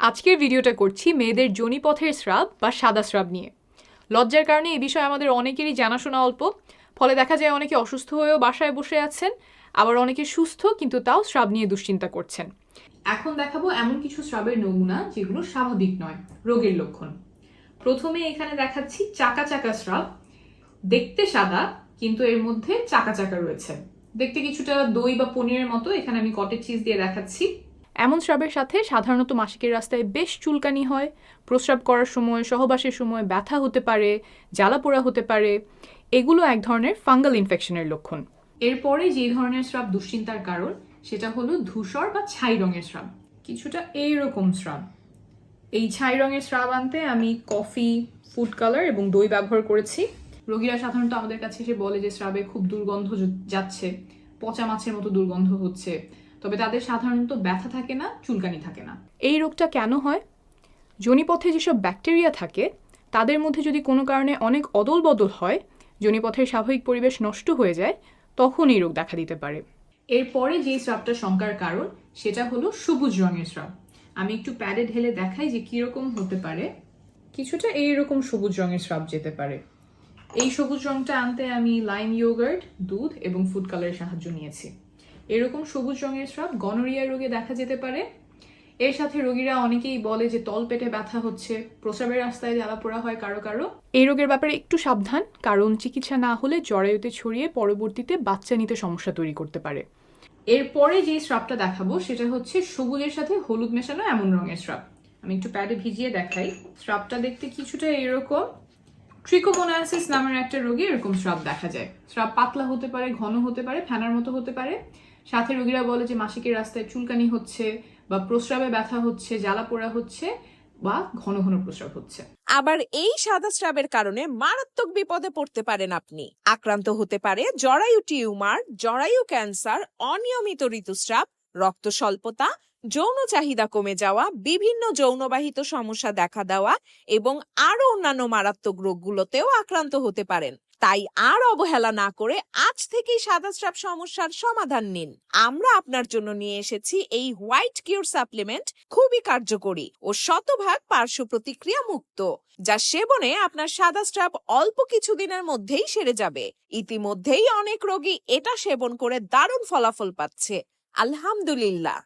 আজকের ভিডিওটা করছি মেয়েদের যোনিপথের স্রাব বা সাদা স্রাব নিয়ে। লজ্জার কারণে এই বিষয়ে আমাদের অনেকেরই জানাশোনা অল্প। ফলে দেখা যায় অনেকে অসুস্থ হয়েও বাসায় বসে আছেন, আবার অনেকে সুস্থ কিন্তু তাও স্রাব নিয়ে দুশ্চিন্তা করছেন। এখন দেখাবো এমন কিছু স্রাবের নমুনা যেগুলো স্বাভাবিক নয়, রোগের লক্ষণ। প্রথমে এখানে দেখাচ্ছি চাকা চাকা স্রাব। দেখতে সাদা, কিন্তু এর মধ্যে চাকা চাকা রয়েছে। দেখতে কিছুটা দই বা পনিরের মতো, এখানে আমি কটেজ চিজ দিয়ে দেখাচ্ছি। এমন স্রাবের সাথে সাধারণত মাসিকের রাস্তায় বেশ চুলকানি হয়। প্রস্রাব করার সময়, সহবাসের সময় ব্যথা হতে পারে জ্বালা পোড়া হতে পারে। এগুলো এক ধরনের ফাঙ্গাল ইনফেকশনের লক্ষণ। এরপরে যে ধরনের স্রাব দুশ্চিন্তার কারণ, সেটা হলো ধূসর বা ছাই রঙের স্রাব। কিছুটা এইরকম স্রাব। এই ছাই রঙের স্রাব আনতে আমি কফি, ফুড কালার এবং দই ব্যবহার করেছি। রোগীরা সাধারণত আমাদের কাছে এসে বলে যে স্রাবে খুব দুর্গন্ধ যাচ্ছে। পচা মাছের মতো দুর্গন্ধ হচ্ছে। তবে তাদের সাধারণত ব্যথা থাকে না চুলকানি থাকে না। এই রোগটা কেন হয়? যোনিপথে যেসব ব্যাকটেরিয়া থাকে তাদের মধ্যে যদি কোনো কারণে অনেক অদল বদল হয় যোনিপথের স্বাভাবিক পরিবেশ নষ্ট হয়ে যায় তখন এই রোগ দেখা দিতে পারে। এরপরে যে স্রাবটা শঙ্কার কারণ সেটা হলো সবুজ রঙের স্রাব। আমি একটু প্যাডে ঢেলে দেখাই যে কীরকম হতে পারে। কিছুটা এইরকম সবুজ রঙের স্রাব যেতে পারে। এই সবুজ রঙটা আনতে আমি লাইম ইয়োগার্ট দুধ এবং ফুড কালারের সাহায্য নিয়েছি। এরকম সবুজ রঙের স্রাব গনোরিয়া রোগে দেখা যেতে পারে। এর সাথে রোগীরা অনেকেই বলে যে তল পেটে ব্যথা হচ্ছে, প্রস্রাবের রাস্তায় জ্বালা পোড়া হয় কারও কারও। এই রোগের ব্যাপারে একটু সাবধান, কারণ চিকিৎসা না হলে জরায়ুতে ছড়িয়ে পরবর্তীতে বাচ্চা নিতে সমস্যা তৈরি করতে পারে। এরপরে যে স্রাবটা দেখাবো, সেটা হচ্ছে সবুজের সাথে হলুদ মেশানো এমন রঙের স্রাব। আমি একটু প্যাডে ভিজিয়ে দেখাই। স্রাবটা দেখতে কিছুটা এরকম। ট্রিকোমোনাসিস নামের একটা রোগে এরকম স্রাব দেখা যায়। স্রাব পাতলা হতে পারে, ঘন হতে পারে, ফেনার মতো হতে পারে। সাথে রোগীরা বলে যে মাসিকের রাস্তায় চুলকানি হচ্ছে বা প্রস্রাবে ব্যথা হচ্ছে, জ্বালা পোড়া হচ্ছে বা ঘন ঘন প্রস্রাব হচ্ছে। আবার এই সাদা স্রাবের কারণে মারাত্মক বিপদে পড়তে পারেন আপনি। আক্রান্ত হতে পারে জরায়ু টিউমার, জরায়ু ক্যান্সার, অনিয়মিত ঋতুস্রাব, রক্ত স্বল্পতা, যৌন চাহিদা কমে যাওয়া, বিভিন্ন যৌনবাহিত সমস্যা দেখা দেওয়া এবং আরও অন্যান্য মারাত্মক রোগগুলোতেও আক্রান্ত হতে পারেন। তাই আর অবহেলা না করে আজ থেকেই সাদা স্রাব সমস্যার সমাধান নিন। আমরা আপনার জন্য নিয়ে এসেছি এই হোয়াইট কিউর সাপ্লিমেন্ট, খুবই কার্যকরী ও শতভাগ পার্শ্ব প্রতিক্রিয়া মুক্ত, যা সেবনে আপনার সাদা স্ট্রাপ অল্প কিছুদিনের মধ্যেই সেরে যাবে। ইতিমধ্যেই অনেক রোগী এটা সেবন করে দারুণ ফলাফল পাচ্ছে। আলহামদুলিল্লাহ।